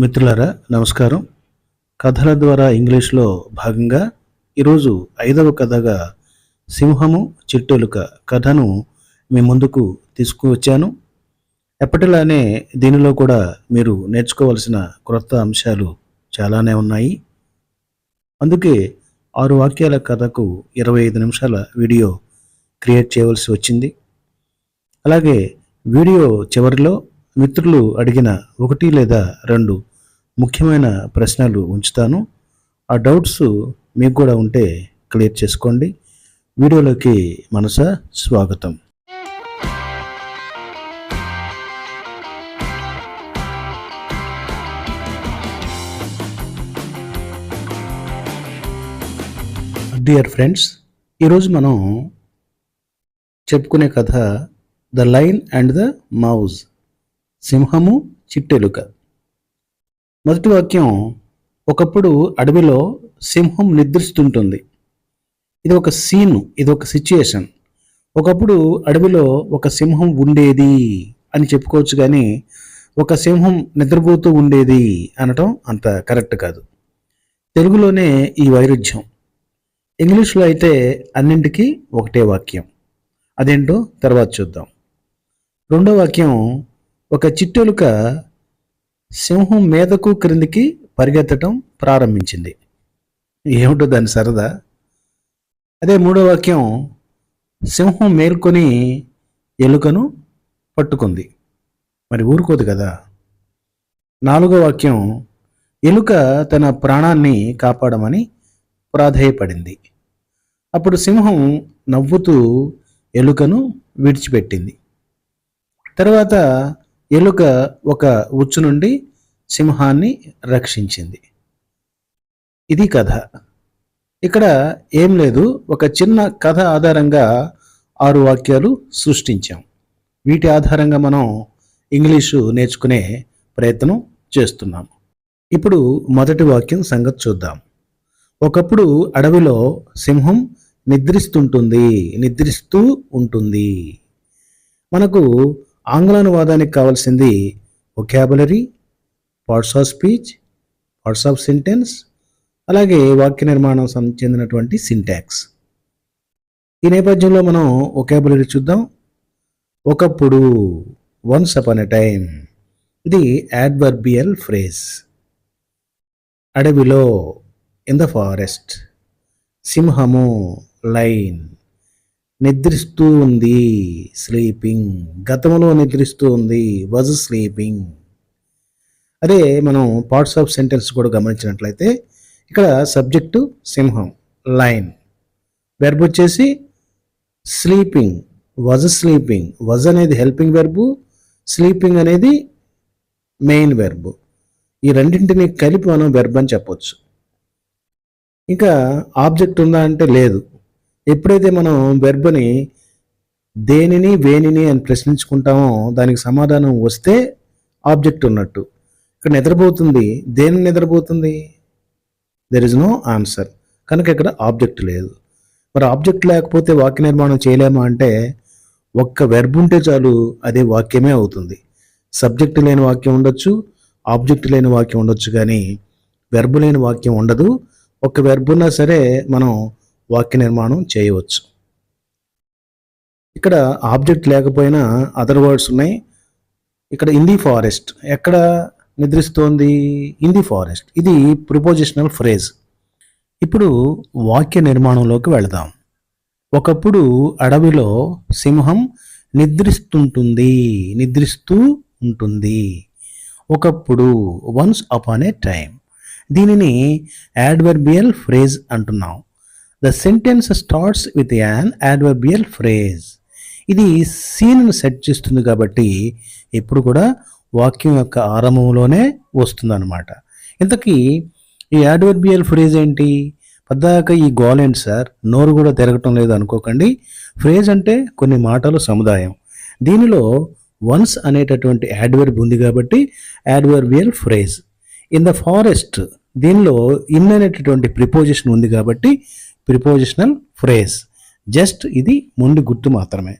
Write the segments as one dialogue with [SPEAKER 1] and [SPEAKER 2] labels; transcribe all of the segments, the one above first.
[SPEAKER 1] మిత్రులారా నమస్కారం. కథల ద్వారా ఇంగ్లీష్లో భాగంగా ఈరోజు ఐదవ కథగా సింహము చిట్టెలుక కథను మీ ముందుకు తీసుకువచ్చాను. ఎప్పటిలానే దీనిలో కూడా మీరు నేర్చుకోవలసిన క్రొత్త అంశాలు చాలానే ఉన్నాయి. అందుకే ఆరు వాక్యాల కథకు ఇరవై ఐదు నిమిషాల వీడియో క్రియేట్ చేయవలసి వచ్చింది. అలాగే వీడియో చివరిలో మిత్రులు అడిగిన ఒకటి లేదా రెండు ముఖ్యమైన ప్రశ్నలు ఉంచుతాను. ఆ డౌట్స్ మీకు కూడా ఉంటే క్లియర్ చేసుకోండి. వీడియోలోకి మనస స్వాగతం. డియర్ ఫ్రెండ్స్ ఈరోజు మనం చెప్పుకునే కథ the lion and the mouse సింహము చిట్టెలుక. మొదటి వాక్యం ఒకప్పుడు అడవిలో సింహం నిద్రిస్తుంటుంది. ఇది ఒక సీన్ ఇది ఒక సిచ్యుయేషన్. ఒకప్పుడు అడవిలో ఒక సింహం ఉండేది అని చెప్పుకోవచ్చు కానీ ఒక సింహం నిద్రపోతూ ఉండేది అనటం అంత కరెక్ట్ కాదు. తెలుగులోనే ఈ వైరుధ్యం. ఇంగ్లీష్లో అయితే అన్నింటికీ ఒకటే వాక్యం. అదేంటో తర్వాత చూద్దాం. రెండో వాక్యం ఒక చిట్టెలుక సింహం మీదకు క్రిందికి పరిగెత్తటం ప్రారంభించింది. ఏమిటో దాని సరదా. అదే మూడో వాక్యం సింహం మేల్కొని ఎలుకను పట్టుకుంది. మరి ఊరుకోదు కదా? నాలుగో వాక్యం ఎలుక తన ప్రాణాన్ని కాపాడమని ప్రాధేయపడింది. అప్పుడు సింహం నవ్వుతూ ఎలుకను విడిచిపెట్టింది. తర్వాత ఎలుక ఒక ఉచ్చు నుండి సింహాన్ని రక్షించింది. ఇది కథ. ఇక్కడ ఏం లేదు ఒక చిన్న కథ ఆధారంగా ఆరు వాక్యాలు సృష్టించాం. వీటి ఆధారంగా మనం ఇంగ్లీషు నేర్చుకునే ప్రయత్నం చేస్తున్నాం. ఇప్పుడు మొదటి వాక్యం సంగతి చూద్దాం. ఒకప్పుడు అడవిలో సింహం నిద్రిస్తుంటుంది నిద్రిస్తూ ఉంటుంది. మనకు ఆంగ్లానువాదానికి కావాల్సింది vocabulary parts of speech parts of sentence అలాగే వాక్య నిర్మాణం చెందినటువంటి సింటాక్స్ ఈ నేపథ్యంలో మనం ఒకాబులరీ చూద్దాం. ఒకప్పుడు వన్స్ అపాన్ ఎ టైం ఇది యాడ్వర్బియల్ ఫ్రేజ్ అడవిలో ఇన్ ద ఫారెస్ట్ సింహము లైన్ నిద్రిస్తూ ఉంది. స్లీపింగ్ గతంలో నిద్రిస్తూ ఉంది. వజ్ స్లీపింగ్ అదే మనం పార్ట్స్ ఆఫ్ సెంటెన్స్ కూడా గమనించినట్లయితే ఇక్కడ సబ్జెక్టు సింహం లైన్. వెర్బ్ వచ్చేసి స్లీపింగ్ వజ్ స్లీపింగ్ వజ్ అనేది హెల్పింగ్ వెర్బు స్లీపింగ్ అనేది మెయిన్ వెర్బు ఈ రెండింటిని కలిపి మనం వెర్బ్ అని చెప్పొచ్చు. ఇంకా ఆబ్జెక్ట్ ఉందా అంటే లేదు. ఎప్పుడైతే మనం వెర్బని దేనిని వేనిని అని ప్రశ్నించుకుంటామో దానికి సమాధానం వస్తే ఆబ్జెక్ట్ ఉన్నట్టు. ఇక్కడ నిద్రపోతుంది. దేని నిద్రపోతుంది? దెర్ ఇస్ నో ఆన్సర్ కనుక ఇక్కడ ఆబ్జెక్ట్ లేదు. మరి ఆబ్జెక్ట్ లేకపోతే వాక్య నిర్మాణం చేయలేమా అంటే ఒక్క వెర్బ్ ఉంటే చాలు అదే వాక్యమే అవుతుంది. సబ్జెక్ట్ లేని వాక్యం ఉండొచ్చు ఆబ్జెక్ట్ లేని వాక్యం ఉండొచ్చు కానీ వెర్బ్ లేని వాక్యం ఉండదు. ఒక వెర్బ్ ఉన్నా సరే మనం వాక్య నిర్మాణం చేయవచ్చు. ఇక్కడ ఆబ్జెక్ట్ లేకపోయినా అదర్ వర్డ్స్ ఉన్నాయి. ఇక్కడ ఇన్ ది ఫారెస్ట్. ఎక్కడ నిద్రిస్తోంది? In the forest. ఇది ప్రిపోజిషనల్ ఫ్రేజ్. ఇప్పుడు వాక్య నిర్మాణంలోకి వెళదాం. ఒకప్పుడు అడవిలో సింహం నిద్రిస్తుంటుంది. నిద్రిస్తూ ఉంటుంది. ఒకప్పుడు వన్స్ అపాన్ ఏ టైం దీనిని యాడ్వర్బియల్ ఫ్రేజ్ అంటున్నాం. The sentence starts with an adverbial phrase ఇది సీన్ను సెట్ చేస్తుంది కాబట్టి ఎప్పుడు కూడా వాక్యం యొక్క ఆరంభంలోనే వస్తుందన్నమాట. ఇంతకీ ఈ యాడ్వర్బియల్ ఫ్రేజ్ ఏంటి? పద్దాక ఈ గోల్ ఏంటి సార్? నోరు కూడా తిరగటం లేదు అనుకోకండి. ఫ్రేజ్ అంటే కొన్ని మాటలు సముదాయం. దీనిలో వన్స్ అనేటటువంటి యాడ్వర్బ్ ఉంది కాబట్టి adverbial phrase in the forest దీనిలో ఇన్ అనేటటువంటి ప్రిపోజిషన్ ఉంది కాబట్టి ప్రిపోజిషనల్ ఫ్రేజ్ జస్ట్ ఇది ముందు గుర్తు మాత్రమే.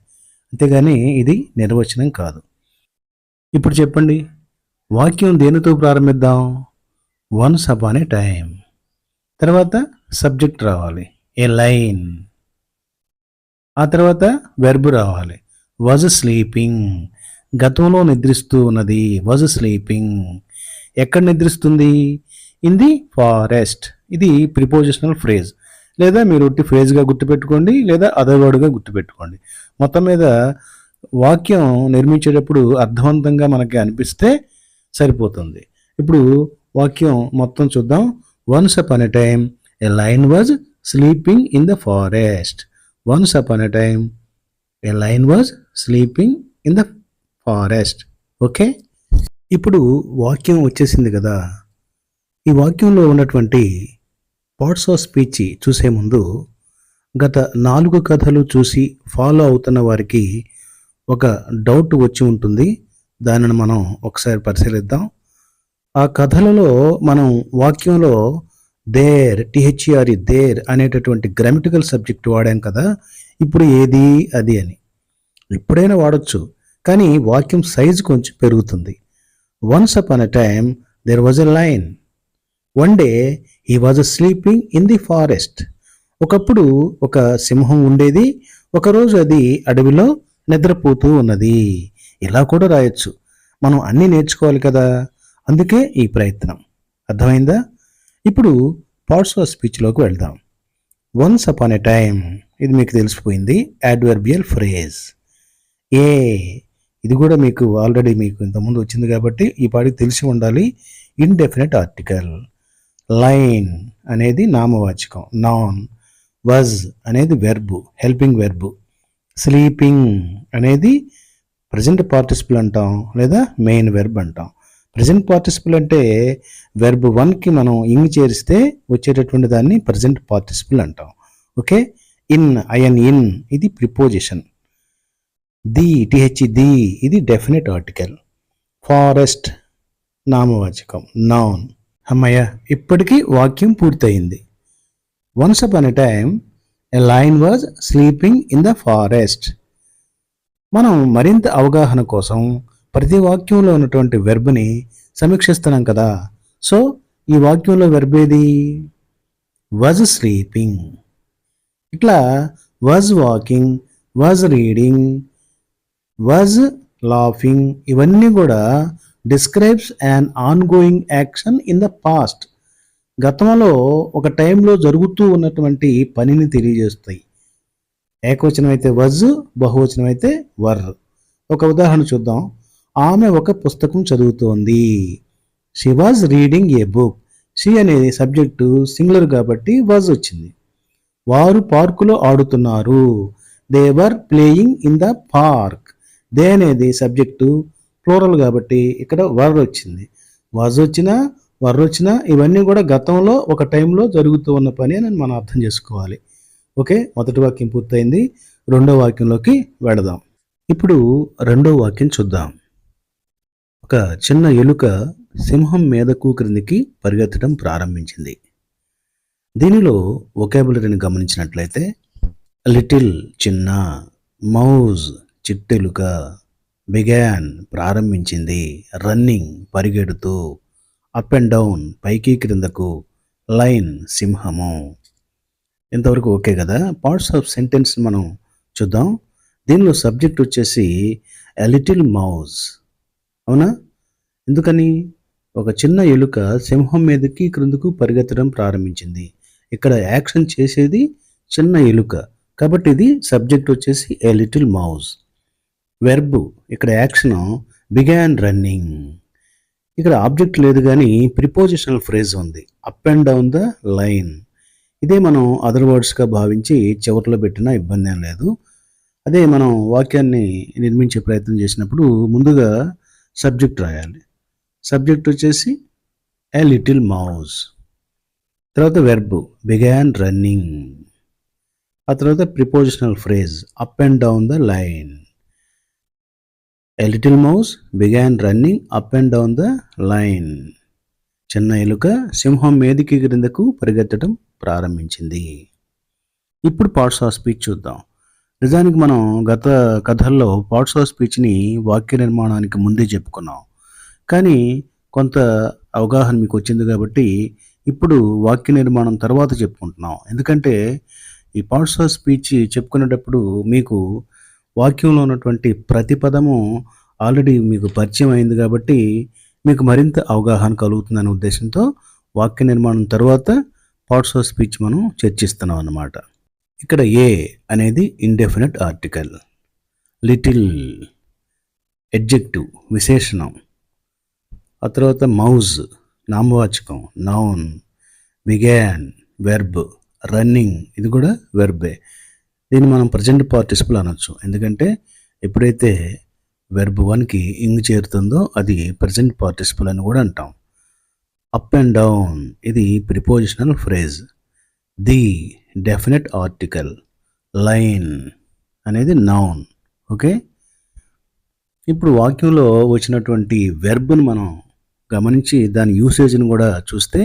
[SPEAKER 1] అంతేగాని ఇది నిర్వచనం కాదు. ఇప్పుడు చెప్పండి. వాక్యం దేనితో ప్రారంభిద్దాం? వన్స్ అపాన్ ఏ టైం తర్వాత సబ్జెక్ట్ రావాలి. ఏ లైన్ ఆ తర్వాత వెర్బ్ రావాలి. వజ్ స్లీపింగ్ గతంలో నిద్రిస్తూ ఉన్నది. వజ్ స్లీపింగ్ ఎక్కడ నిద్రిస్తుంది? ఇన్ ది ఫారెస్ట్ ఇది ప్రిపోజిషనల్ ఫ్రేజ్ లేదా మీరు ఒట్టి ఫ్రేజ్గా గుర్తుపెట్టుకోండి లేదా అదర్వర్డ్గా గుర్తుపెట్టుకోండి. మొత్తం మీద వాక్యం నిర్మించేటప్పుడు అర్థవంతంగా మనకి అనిపిస్తే సరిపోతుంది. ఇప్పుడు వాక్యం మొత్తం చూద్దాం. Once upon a time a lion was sleeping in the forest once upon a time a lion was sleeping in the forest okay ఇప్పుడు వాక్యం వచ్చేసింది కదా. ఈ వాక్యంలో ఉన్నటువంటి పార్ట్స్ ఆఫ్ స్పీచ్ చూసే ముందు గత నాలుగు కథలు చూసి ఫాలో అవుతున్న వారికి ఒక డౌట్ వచ్చి ఉంటుంది. దానిని మనం ఒకసారి పరిశీలిద్దాం. ఆ కథలలో మనం వాక్యంలో there T H R E there అనేటటువంటి గ్రామటికల్ సబ్జెక్ట్ వాడాం కదా. ఇప్పుడు ఏది అది అని. ఎప్పుడైనా వాడచ్చు. కానీ వాక్యం సైజు కొంచెం పెరుగుతుంది. Once upon a time there was a lion. One day he was sleeping in the forest ఒకప్పుడు ఒక సింహం ఉండేది. ఒకరోజు అది అడవిలో నిద్రపోతూ ఉన్నది. ఇలా కూడా రాయొచ్చు. మనం అన్నీ నేర్చుకోవాలి కదా? అందుకే ఈ ప్రయత్నం. అర్థమైందా? ఇప్పుడు పార్ట్స్ ఆఫ్ స్పీచ్లోకి వెళ్దాం. వన్స్ అపాన్ ఎ టైమ్ ఇది మీకు తెలిసిపోయింది. యాడ్వర్బియల్ ఫ్రేజ్ ఏ ఇది కూడా మీకు ఆల్రెడీ మీకు ఇంతకుముందు వచ్చింది కాబట్టి ఈ పాటికి తెలిసి ఉండాలి. ఇండెఫినెట్ ఆర్టికల్ లైన్ అనేది నామవాచకం. నాన్ వజ్ అనేది వెర్బు హెల్పింగ్ వెర్బు స్లీపింగ్ అనేది ప్రజెంట్ పార్టిసిపుల్ అంటాం లేదా మెయిన్ వెర్బ్ అంటాం. ప్రజెంట్ పార్టిసిపుల్ అంటే వెర్బ్ వన్కి మనం ఇంగ్ చేరిస్తే వచ్చేటటువంటి దాన్ని ప్రజెంట్ పార్టిసిపుల్ అంటాం. Okay? In I N in ఇది preposition the T H the ఇది డెఫినెట్ ఆర్టికల్ ఫారెస్ట్ నామవాచకం. నౌన్ అమ్మయ్య ఇప్పటికీ వాక్యం పూర్తయింది. Once upon a time a lion was sleeping in the forest మనం మరింత అవగాహన కోసం ప్రతి వాక్యంలో ఉన్నటువంటి వెర్బ్ని సమీక్షిస్తున్నాం కదా. సో ఈ వాక్యంలో వెర్బ్ ఏది? వాజ్ స్లీపింగ్ ఇట్లా was walking was reading was laughing ఇవన్నీ కూడా describes an ongoing action in the past గతంలో ఒక టైంలో జరుగుతూ ఉన్నటువంటి పనిని తెలియజేస్తాయి. ఏకవచనం అయితే వజ్ బహువచనం అయితే వర్. ఒక ఉదాహరణ చూద్దాం. ఆమె ఒక పుస్తకం చదువుతోంది. She was reading a book she అనేది సబ్జెక్టు సింగులర్ కాబట్టి వాజ్ వచ్చింది. వారు పార్కులో ఆడుతున్నారు. They were playing in the park they అనేది సబ్జెక్టు ప్లూరల్ కాబట్టి ఇక్కడ వర్ వచ్చింది. వాజ్ వచ్చినా వర్ వచ్చినా ఇవన్నీ కూడా గతంలో ఒక టైంలో జరుగుతూ ఉన్న పని అని మనం అర్థం చేసుకోవాలి. ఓకే? మొదటి వాక్యం పూర్తయింది. రెండో వాక్యంలోకి వెళదాం. ఇప్పుడు రెండో వాక్యం చూద్దాం. ఒక చిన్న ఎలుక సింహం మీదకు క్రిందికి పరిగెత్తడం ప్రారంభించింది. దీనిలో ఒకాబులరీని గమనించినట్లయితే లిటిల్ చిన్న మౌజ్ చిట్టెలుక బిగాన్ ప్రారంభించింది రన్నింగ్ పరిగెడుతూ అప్ అండ్ డౌన్ పైకి క్రిందకు లైన్ సింహము. ఇంతవరకు ఓకే కదా? పార్ట్స్ ఆఫ్ సెంటెన్స్ మనం చూద్దాం. దీనిలో సబ్జెక్ట్ వచ్చేసి ఎ లిటిల్ మౌజ్ అవునా? ఎందుకని? ఒక చిన్న ఎలుక సింహం మీదకి క్రిందకు పరిగెత్తడం ప్రారంభించింది. ఇక్కడ యాక్షన్ చేసేది చిన్న ఎలుక. కాబట్టి ఇది సబ్జెక్ట్ వచ్చేసి ఏ లిటిల్ మౌజ్ వెర్బ్ ఇక్కడ యాక్షన్ బిగాన్ రన్నింగ్ ఇక్కడ ఆబ్జెక్ట్ లేదు కానీ ప్రిపోజిషనల్ ఫ్రేజ్ ఉంది. Up and down the lion ఇదే మనం అదర్ వర్డ్స్గా భావించి చివరిలో పెట్టినా ఇబ్బంది ఏం లేదు. అదే మనం వాక్యాన్ని నిర్మించే ప్రయత్నం చేసినప్పుడు ముందుగా సబ్జెక్ట్ రాయాలి. సబ్జెక్ట్ వచ్చేసి ఏ లిటిల్ మౌజ్ తర్వాత వెర్బ్ బిగాన్ రన్నింగ్ ఆ తర్వాత prepositional phrase up and down the lion a little mouse began running up and down the lion చిన్న ఎలుక సింహం మీదికి క్రిందకు పరిగెత్తడం ప్రారంభించింది. ఇప్పుడు పార్ట్స్ ఆఫ్ స్పీచ్ చూద్దాం. నిజానికి మనం గత కథల్లో పార్ట్స్ ఆఫ్ స్పీచ్ని వాక్య నిర్మాణానికి ముందే చెప్పుకున్నాం. కానీ కొంత అవగాహన మీకు వచ్చింది కాబట్టి ఇప్పుడు వాక్య నిర్మాణం తర్వాత చెప్పుకుంటున్నాం. ఎందుకంటే ఈ పార్ట్స్ ఆఫ్ స్పీచ్ చెప్పుకునేటప్పుడు మీకు వాక్యంలో ఉన్నటువంటి ప్రతి పదము ఆల్రెడీ మీకు పరిచయం అయింది కాబట్టి మీకు మరింత అవగాహన కలుగుతుందనే ఉద్దేశంతో వాక్య నిర్మాణం తర్వాత పార్ట్స్ ఆఫ్ స్పీచ్ మనం చర్చిస్తున్నాం అన్నమాట. ఇక్కడ ఏ అనేది ఇండెఫినెట్ ఆర్టికల్ లిటిల్ ఎడ్జెక్టివ్ విశేషణం. ఆ తర్వాత మౌజ్ నామవాచకం. నౌన్ బిగాన్ వెర్బ్ రన్నింగ్ ఇది కూడా వెర్బే దీన్ని మనం ప్రజెంట్ పార్టిసిపుల్ అనొచ్చు. ఎందుకంటే ఎప్పుడైతే వెర్బ్ వన్కి ఇంగ్ చేరుతుందో అది ప్రజెంట్ పార్టిసిపుల్ అని కూడా అంటాం. అప్ అండ్ డౌన్ ఇది prepositional phrase the definite article lion అనేది నౌన్ ఓకే ఇప్పుడు వాక్యంలో వచ్చినటువంటి వెర్బ్ను మనం గమనించి దాని యూసేజ్ని కూడా చూస్తే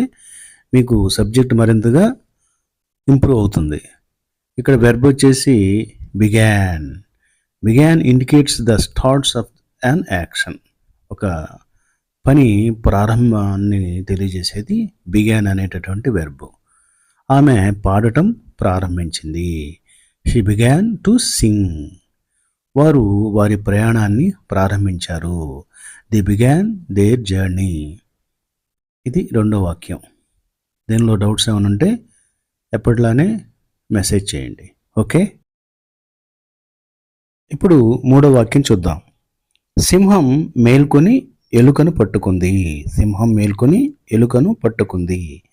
[SPEAKER 1] మీకు సబ్జెక్ట్ మరింతగా ఇంప్రూవ్ అవుతుంది. ఇక్కడ వెర్బ్ వచ్చేసి began began indicates the starts of an action ఒక పని ప్రారంభాన్ని తెలియజేసేది బిగాన్ అనేటటువంటి వెర్బ్ ఆమె పాడటం ప్రారంభించింది. షీ బిగాన్ టు సింగ్ వారు వారి ప్రయాణాన్ని ప్రారంభించారు. ది బిగాన్ దేర్ జర్నీ ఇది రెండో వాక్యం. దీనిలో డౌట్స్ ఏమైనా ఉంటే ఎప్పటిలానే మెసేజ్ చేయండి. ఓకే? ఇప్పుడు మూడో వాక్యం చూద్దాం. సింహం మేల్కొని ఎలుకను పట్టుకుంది. సింహం మేల్కొని ఎలుకను పట్టుకుంది.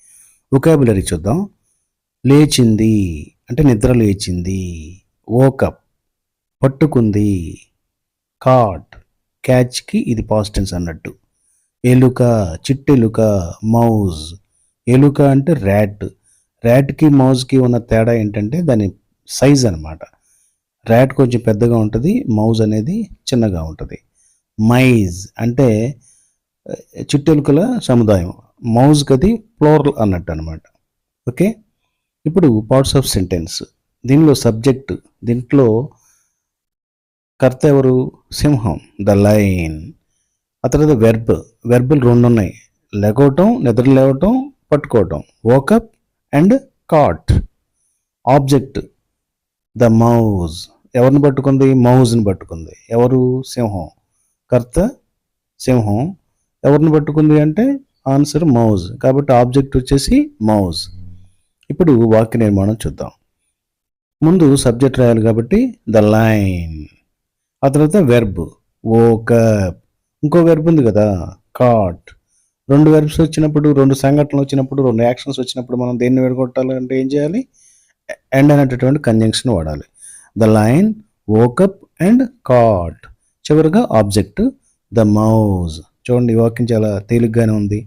[SPEAKER 1] ఒకాబులరీ చూద్దాం. లేచింది అంటే నిద్ర లేచింది. ఓకప్ పట్టుకుంది. కాట్ క్యాచ్కి ఇది పాజిటివ్స్ అన్నట్టు. ఎలుక చిట్టెలుక మౌజ్. ఎలుక అంటే ర్యాట్. ర్యాట్కి మౌజ్కి ఉన్న తేడా ఏంటంటే దాని సైజ్ అనమాట ర్యాట్ కొంచెం పెద్దగా ఉంటుంది మౌజ్ అనేది చిన్నగా ఉంటుంది. మైజ్ అంటే చిట్టెలుకల సముదాయం. మౌజ్కి అది ఫ్లోరల్ అన్నట్టు అనమాట ఓకే? ఇప్పుడు పార్ట్స్ ఆఫ్ సెంటెన్స్. దీనిలో సబ్జెక్ట్ దీంట్లో కర్త ఎవరు సింహం ద లైన్. ఆ తర్వాత వెర్బ్ వెర్బులు రెండు ఉన్నాయి లెగవటం నిద్ర లేవటం పట్టుకోవటం. Woke up and caught object the mouse. ఎవరిని పట్టుకుంది? మౌజ్ని పట్టుకుంది. ఎవరు? సింహం. కర్త సింహం. ఎవరిని పట్టుకుంది అంటే ఆన్సర్ మౌజ్. కాబట్టి ఆబ్జెక్ట్ వచ్చేసి మౌజ్. ఇప్పుడు వాక్య నిర్మాణం చూద్దాం. ముందు సబ్జెక్ట్ రాయాలి కాబట్టి ద లైన్. ఆ తర్వాత వెర్బ్ ఓకప్ ఇంకో వెర్బ్ ఉంది కదా. కాట్. రెండు వెర్బ్స్ వచ్చినప్పుడు రెండు సంఘటనలు వచ్చినప్పుడు రెండు యాక్షన్స్ వచ్చినప్పుడు మనం దేన్ని విడగొట్టాలి అంటే ఏం చేయాలి? అండ్ అనేటటువంటి కంజంక్షన్ వాడాలి. The lion woke up and caught చివరిగా ఆబ్జెక్ట్ ద మౌజ్ చూడండి ఈ వాక్యం చాలా తేలిగ్గానే ఉంది.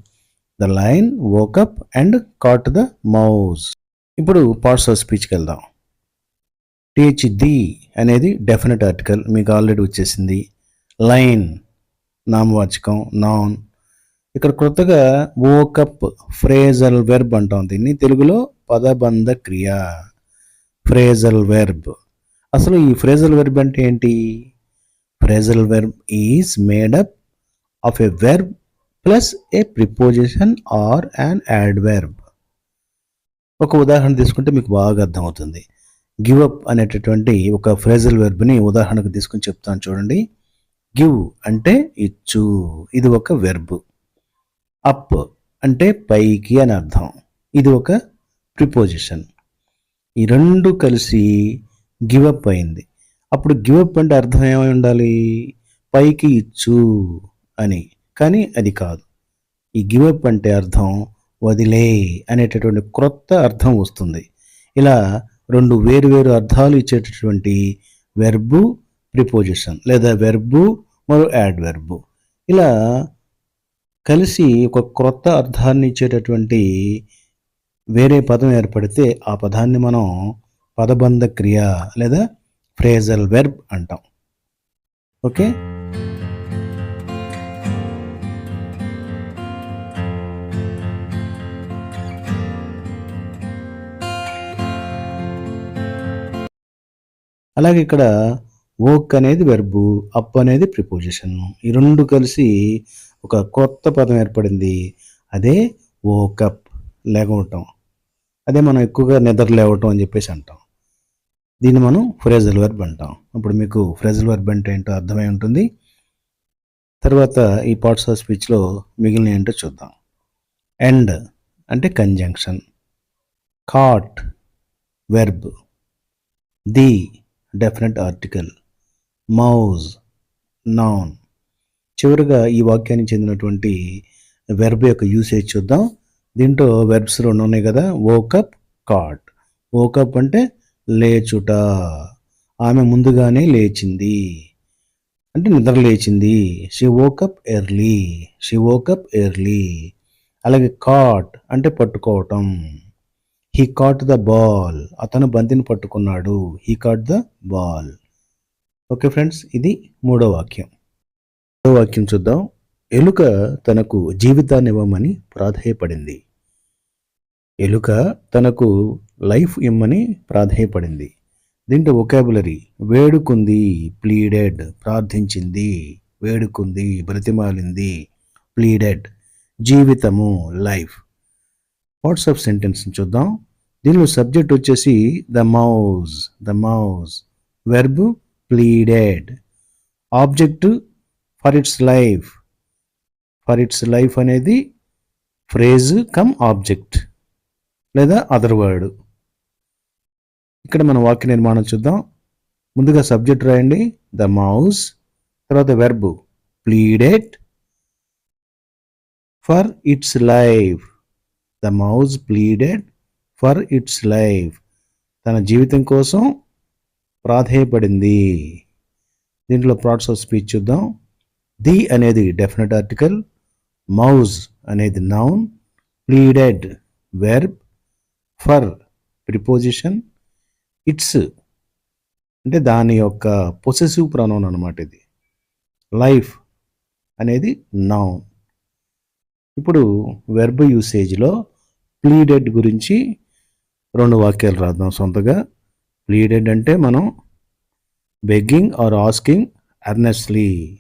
[SPEAKER 1] The lion woke up and caught the mouse ఇప్పుడు పార్ట్స్ ఆఫ్ స్పీచ్కి వెళ్దాం. టీహెచ్ ది అనేది డెఫినెట్ ఆర్టికల్ మీకు ఆల్రెడీ వచ్చేసింది. లైన్ నామవాచకం నాన్ ఇక్కడ కొత్తగా ఓకప్ ఫ్రేజల్ వెర్బ్ అంటాం దీన్ని. తెలుగులో పదబంధ క్రియ. ఫ్రేజల్ వెర్బ్ అసలు ఈ ఫ్రేజల్ వెర్బ్ అంటే ఏంటి? Phrasal verb is made up of a verb plus a preposition or and adverb ఒక ఉదాహరణ తీసుకుంటే మీకు బాగా అర్థమవుతుంది. గివ్ అప్ అనేటటువంటి ఒక ఫ్రేజల్ వెర్బ్ని ఉదాహరణకు తీసుకుని చెప్తాను చూడండి. గివ్ అంటే ఇచ్చు. ఇది ఒక వెర్బ్ అప్ అంటే పైకి అని అర్థం. ఇది ఒక ప్రిపోజిషన్ ఈ రెండు కలిసి గివప్ అయింది. అప్పుడు గివప్ అంటే అర్థం ఏమై ఉండాలి? పైకి ఇచ్చు అని. కానీ అది కాదు. ఈ గివప్ అంటే అర్థం వదిలే అనేటటువంటి క్రొత్త అర్థం వస్తుంది. ఇలా రెండు వేరు వేరు అర్థాలు ఇచ్చేటటువంటి వెర్బు ప్రిపోజిషన్ లేదా వెర్బు మరో యాడ్ వెర్బు ఇలా కలిసి ఒక క్రొత్త అర్థాన్ని ఇచ్చేటటువంటి వేరే పదం ఏర్పడితే ఆ పదాన్ని మనం పదబంధ క్రియ లేదా ఫ్రేజల్ వెర్బ్ అంటాం. ఓకే? అలాగే ఇక్కడ ఓక్ అనేది వెర్బు అప్ అనేది ప్రిపోజిషన్ ఈ రెండు కలిసి ఒక కొత్త పదం ఏర్పడింది. అదే ఓకప్ లేకపోవటం అదే మనం ఎక్కువగా నిద్ర లేవటం అని చెప్పేసి అంటాం. దీన్ని మనం ఫ్రేజల్ వర్బ్ అంటాం. ఇప్పుడు మీకు ఫ్రేజల్ వర్బ్ అంటే ఏంటో అర్థమై ఉంటుంది. తర్వాత ఈ పార్ట్స్ ఆఫ్ స్పీచ్లో మిగిలిన ఏంటో చూద్దాం. ఎండ్ అంటే conjunction. Caught verb. The definite article. Mouse noun. చివరిగా ఈ వాక్యానికి చెందినటువంటి వెర్బ్ యొక్క యూసేజ్ చూద్దాం. దీంట్లో వెర్బ్స్ రెండు ఉన్నాయి కదా. ఓకప్ కాట్ ఓకప్ అంటే లేచుట. ఆమె ముందుగానే లేచింది. అంటే నిద్ర లేచింది. She woke up early she woke up early అలాగే కాట్ అంటే పట్టుకోవటం. హీ కాట్ ద బాల్ అతను బంతిని పట్టుకున్నాడు. He caught the ball okay friends ఇది మూడో వాక్యం. వాక్యం చూద్దాం. ఎలుక తనకు జీవితాన్ని ఇవ్వమని ప్రాధేయపడింది. ఎలుక తనకు లైఫ్ ఇమ్మని ప్రాధేయపడింది. దీంట్లో ఒకాబులరీ వేడుకుంది ప్లీడెడ్ ప్రార్థించింది వేడుకుంది బ్రతిమాలింది ప్లీడెడ్ జీవితము లైఫ్ వాట్స్ ఆఫ్ సెంటెన్స్ చూద్దాం. దీనిలో సబ్జెక్ట్ వచ్చేసి the mouse the mouse verb pleaded object for its life for its life అనేది ఫ్రేజ్ కమ్ ఆబ్జెక్ట్ లేదా అదర్ వర్డ్ ఇక్కడ మనం వాక్య నిర్మాణం చూద్దాం. ముందుగా సబ్జెక్ట్ రాయండి. ద మౌస్ తర్వాత verb pleaded for its life the mouse pleaded for its life తన జీవితం కోసం ప్రాధేయపడింది. దీంట్లో ప్రాట్స్ ఆఫ్ స్పీచ్ చూద్దాం. ది అనేది డెఫినెట్ ఆర్టికల్ మౌజ్ అనేది noun pleaded verb for preposition its అంటే దాని యొక్క పొసెసివ్ ప్రొనౌన్ అనమాట ఇది. లైఫ్ అనేది నౌన్ ఇప్పుడు వెర్బ్ యూసేజ్లో ప్లీడెడ్ గురించి రెండు వాక్యాలు రాద్దాం సొంతగా. ప్లీడెడ్ అంటే మనం begging or asking earnestly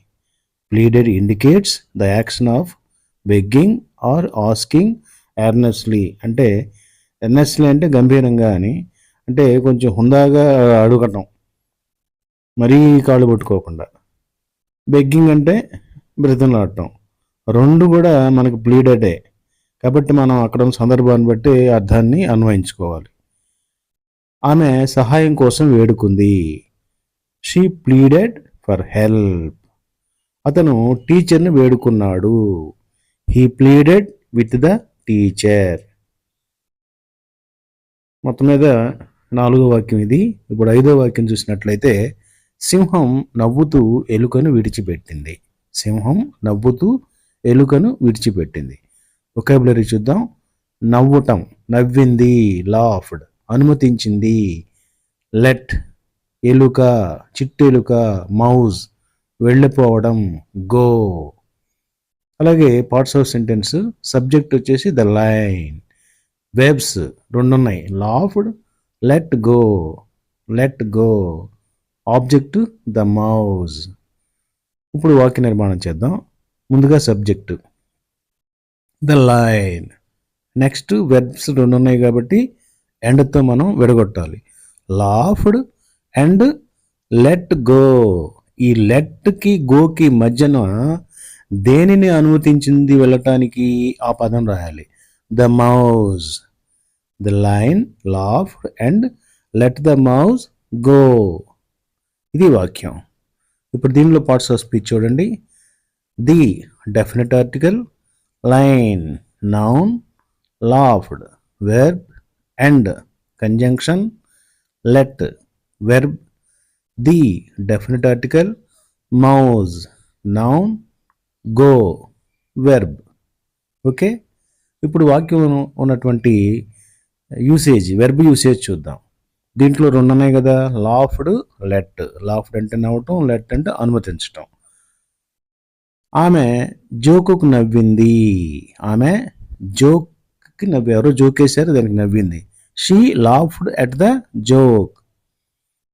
[SPEAKER 1] pleaded indicates the action of begging or asking earnestly అంటే ఎర్నెస్లీ అంటే గంభీరంగా అని. అంటే కొంచెం హుందాగా అడగటం. మరీ కాళ్ళు పట్టుకోకుండా. బెగ్గింగ్ అంటే బ్రతంలాడటం రెండు కూడా మనకు ప్లీడెడే కాబట్టి మనం అక్కడ ఉన్న సందర్భాన్ని బట్టి అర్థాన్ని అన్వయించుకోవాలి. ఆమె సహాయం కోసం వేడుకుంది. షీ ప్లీడెడ్ ఫర్ హెల్ప్ అతను టీచర్ని వేడుకున్నాడు. He pleaded with the teacher మొత్తం మీద నాలుగో వాక్యం ఇది. ఇప్పుడు ఐదో వాక్యం చూసినట్లయితే సింహం నవ్వుతూ ఎలుకను విడిచిపెట్టింది. సింహం నవ్వుతూ ఎలుకను విడిచిపెట్టింది. ఒకేబులరీ చూద్దాం. నవ్వటం నవ్వింది లాఫ్డ్ అనుమతించింది. లెట్ ఎలుక చిట్టెలుక మౌజ్ వెళ్ళిపోవడం. గో అలాగే పార్ట్స్ ఆఫ్ సెంటెన్స్ సబ్జెక్ట్ వచ్చేసి ద లైన్ వెబ్స్ రెండు ఉన్నాయి laughed let go let go object the mouse ఇప్పుడు వాక్య నిర్మాణం చేద్దాం. ముందుగా subject the lion next verbs రెండు ఉన్నాయి కాబట్టి ఎండ్తో మనం విడగొట్టాలి. లాఫ్డ్ అండ్ లెట్ గో ఈ లెట్కి గోకి మధ్యన దేనిని అనుమతించింది వెళ్ళటానికి ఆ పదం రాయాలి? The mouse the lion laugh and let the mouse go. ఇది వాక్యం. ఇప్పుడు దీనిలో పార్ట్స్ ఆఫ్ స్పీచ్ చూడండి. The definite article lion noun laughed verb and conjunction let verb the definite article mouse noun go verb. Okay? ఇప్పుడు వాక్యం ఉన్నటువంటి usage verb usage చూద్దాం. దీంట్లో రెండు ఉన్నాయి కదా లాఫ్డ్ లెట్. లాఫ్డ్ అంటే నవ్వటం లెట్ అంటే అనుమతించటం. ఆమె జోకుకు నవ్వింది. ఆమె జోక్కి నవ్వి ఎవరో జోక్ వేశారు దానికి నవ్వింది. She laughed at the joke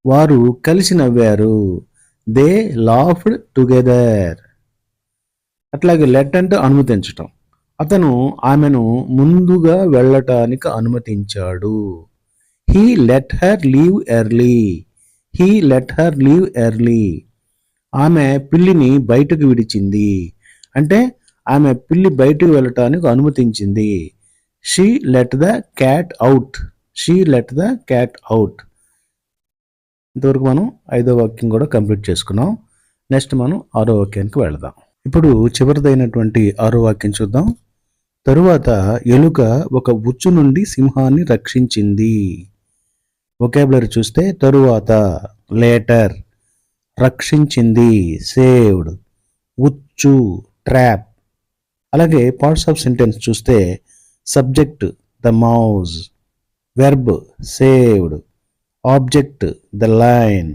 [SPEAKER 1] వారు కలిసి నవ్వారు. దే లాఫ్డ్ టుగెదర్ అట్లాగే లెట్ అంటే అనుమతించటం. అతను ఆమెను ముందుగా వెళ్ళటానికి అనుమతించాడు. He let her leave early he let her leave early ఆమె పిల్లిని బయటకు విడిచింది. అంటే ఆమె పిల్లి బయటకు వెళ్ళటానికి అనుమతించింది. She let the cat out she let the cat out ఇంతవరకు మనం ఐదో వాక్యం కూడా కంప్లీట్ చేసుకున్నాం. నెక్స్ట్ మనం ఆరో వాక్యానికి వెళదాం. ఇప్పుడు చివరిదైనటువంటి ఆరో వాక్యం చూద్దాం. తరువాత ఎలుక ఒక ఉచ్చు నుండి సింహాన్ని రక్షించింది. ఒకేబులర్ చూస్తే తరువాత లేటర్ రక్షించింది సేవ్డ్ ఉచ్చు ట్రాప్ అలాగే పార్ట్స్ ఆఫ్ సెంటెన్స్ చూస్తే subject the mouse verb saved object the lion.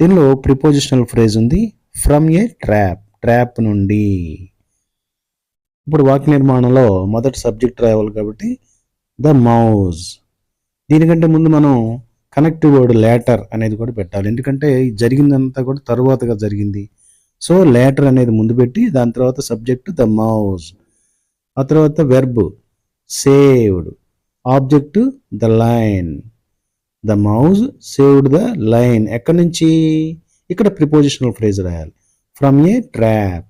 [SPEAKER 1] దీనిలో ప్రిపోజిషనల్ ఫ్రేజ్ ఉంది ఫ్రమ్ ఏ ట్రాప్ ట్రాప్ నుండి. ఇప్పుడు వాక్య నిర్మాణంలో మొదటి సబ్జెక్ట్ రావాలి కాబట్టి ద మౌజ్ దీనికంటే ముందు మనం కనెక్టివ్ వర్డ్ లేటర్ అనేది కూడా పెట్టాలి. ఎందుకంటే జరిగిందంతా కూడా తరువాతగా జరిగింది. సో లేటర్ అనేది ముందు పెట్టి దాని తర్వాత సబ్జెక్ట్ ద మౌజ్ ఆ తర్వాత verb saved object the lion the mouse saved the lion. ఎక్కడి నుంచి? ఇక్కడ ప్రిపోజిషనల్ ఫ్రేజ్ రాయాలి. From a trap?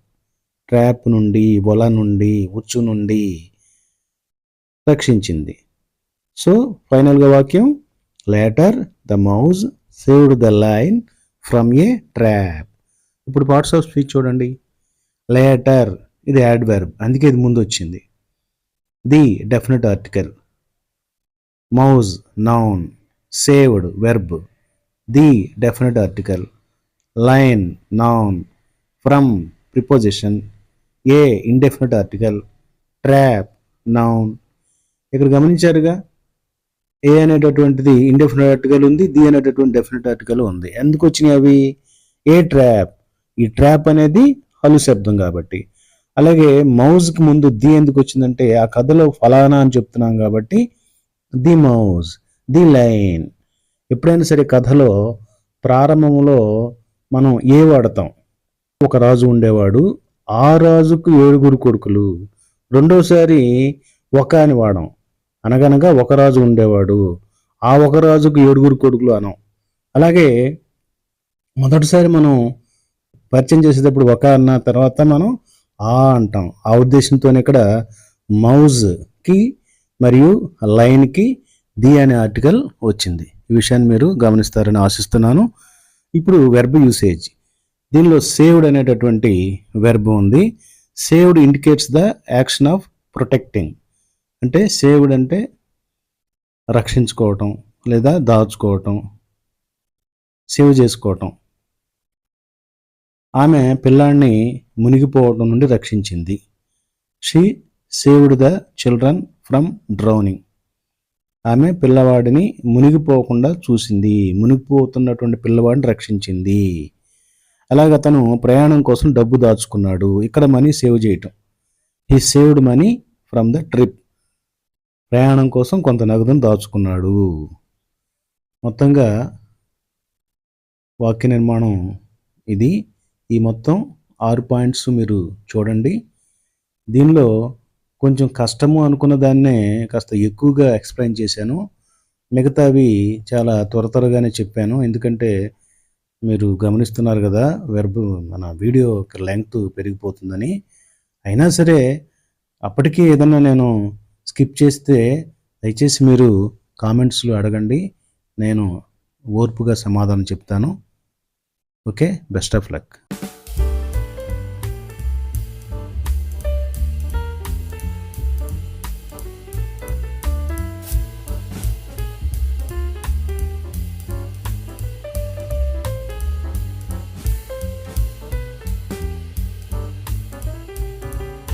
[SPEAKER 1] ట్రాప్ నుండి వల నుండి ఉచ్చు నుండి రక్షించింది. సో ఫైనల్గా వాక్యం. Later the mouse saved the lion from a trap ఇప్పుడు పార్ట్స్ ఆఫ్ స్పీచ్ చూడండి. లేటర్ ఇది యాడ్వర్బ్ అందుకే ఇది ముందు వచ్చింది. The definite article mouse noun saved verb the definite article lion noun from preposition a indefinite article trap noun ఇక్కడ గమనించారుగా? A అనేటటువంటిది ఇండెఫినెట్ ఆర్టికల్ ఉంది ది అనేటటువంటి డెఫినెట్ ఆర్టికల్ ఉంది. ఎందుకు వచ్చినాయి అవి? ఏ ట్రాప్ ఈ ట్రాప్ అనేది హలు శబ్దం కాబట్టి. అలాగే మౌజ్కి ముందు ది ఎందుకు వచ్చిందంటే ఆ కథలో ఫలానా అని చెప్తున్నాం కాబట్టి ది మౌజ్ ది లైన్. ఎప్పుడైనా సరే కథలో ప్రారంభంలో మనం ఏ వాడతాం? ఒక రాజు ఉండేవాడు ఆ రాజుకు ఏడుగురు కొడుకులు. రెండోసారి ఒక అని వాడం. అనగనగా ఒక రాజు ఉండేవాడు ఆ ఒక రాజుకు ఏడుగురు కొడుకులు అనం. అలాగే మొదటిసారి మనం పరిచయం చేసేటప్పుడు ఒక అన్న తర్వాత మనం ఆ అంటాం. ఆ ఉద్దేశంతోనే ఇక్కడ మౌజ్కి మరియు లైన్కి ది అనే ఆర్టికల్ వచ్చింది. ఈ విషయాన్ని మీరు గమనిస్తారని ఆశిస్తున్నాను. ఇప్పుడు వెర్బ్ యూసేజ్ దీనిలో సేవ్డ్ అనేటటువంటి వెర్బ్ ఉంది. Saved indicates the action of protecting అంటే సేవ్డ్ అంటే రక్షించుకోవటం లేదా దాచుకోవటం సేవ్ చేసుకోవటం. ఆమె పిల్లాన్ని మునిగిపోవడం నుండి రక్షించింది. She saved the children from drowning ఆమె పిల్లవాడిని మునిగిపోకుండా చూసింది. మునిగిపోతున్నటువంటి పిల్లవాడిని రక్షించింది. అలాగే అతను ప్రయాణం కోసం డబ్బు దాచుకున్నాడు. ఇక్కడ మనీ సేవ్ చేయటం. He saved money from the trip. ప్రయాణం కోసం కొంత నగదును దాచుకున్నాడు. మొత్తంగా వాక్య నిర్మాణం ఇది. ఈ మొత్తం ఆరు పాయింట్స్ మీరు చూడండి. దీనిలో కొంచెం కష్టము అనుకున్న దాన్నే కాస్త ఎక్కువగా ఎక్స్ప్లెయిన్ చేశాను. మిగతావి చాలా త్వర త్వరగానే చెప్పాను. ఎందుకంటే మీరు గమనిస్తున్నారు కదా వెర్బ్ మన వీడియో లెంగ్త్ పెరిగిపోతుందని. అయినా సరే అప్పటికీ ఏదన్నా నేను స్కిప్ చేస్తే దయచేసి మీరు కామెంట్స్లో అడగండి. నేను ఓర్పుగా సమాధానం చెప్తాను. Okay best of luck